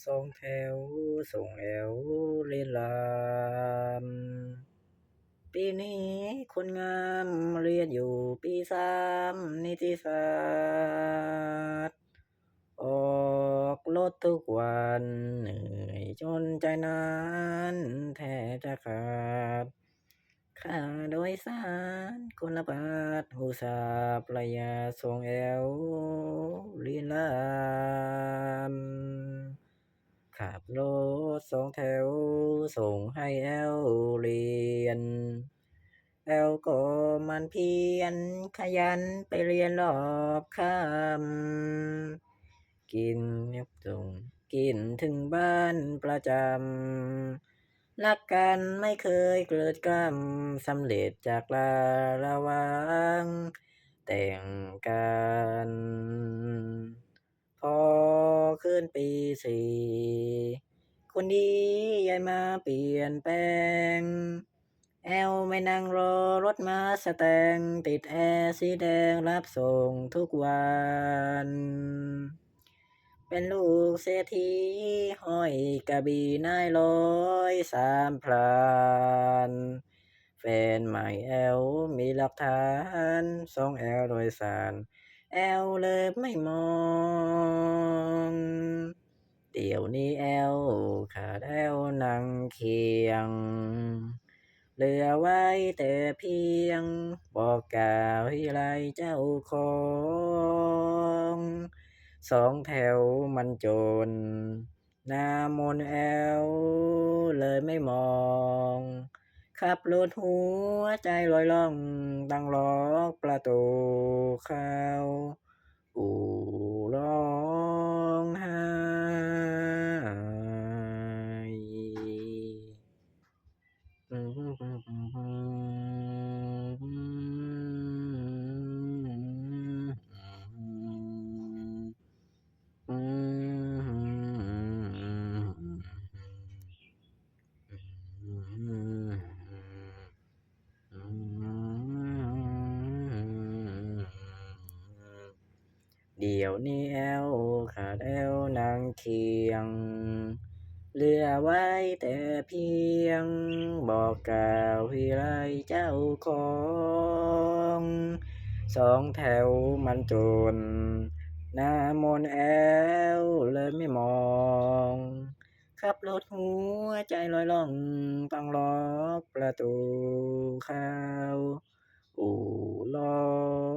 สองแถวส่งแอวเลียนลานปีนี้คนงามเรียนอยู่ปีสามนิติศาสตร์ ออกรถทุกวันเหนื่อยจนใจนั้นแทบจะขาดค่าโดยสารคนละบาทอุตส่าประยัดส่งแอวเลียนลานขับรถ สองแถว ส่งให้แอวเรียน แอวก็มันเพียรขยันไปเรียนรอบค่ำกินยับส่งกินถึงบ้านประจำรักกันไม่เคยเกิดกล้ำสำเร็จจากลาระวัง แต่งกันพอขึ้นปีสี่ คนดีย้ายมาเปลี่ยนแปลง แอวไม่นั่งรอรถมาสแตงติดแอร์สีแดงรับส่งทุกวัน เป็นลูกเศรษฐีห้อยกระบี่นายร้อยสามพรานแฟนใหม่แอวมีหลักฐานส่งแอวโดยสาร แอวเลยไม่มอง เดี๋ยวนี้แอวขาดแอวนั่งเคียง เหลือไว้แต่เพียง บอกกล่าวให้ไรเจ้าของ สองแถวมันจนนามนแอวเลยไม่มองขับรถหัวใจลอยล่องตั้งล็อกประตูเข้าอู่ร้อ เดี๋ยวนี้แอวขาดแอวนั่งเคียง เหลือไว้แต่เพียง บอกกล่าวให้ไรเจ้าของ สองแถวมันจนหน้ามนแอวเลยไม่มองขับรถหัวใจลอยล่องต้องล็อกประตูเข้าอู่ร้อ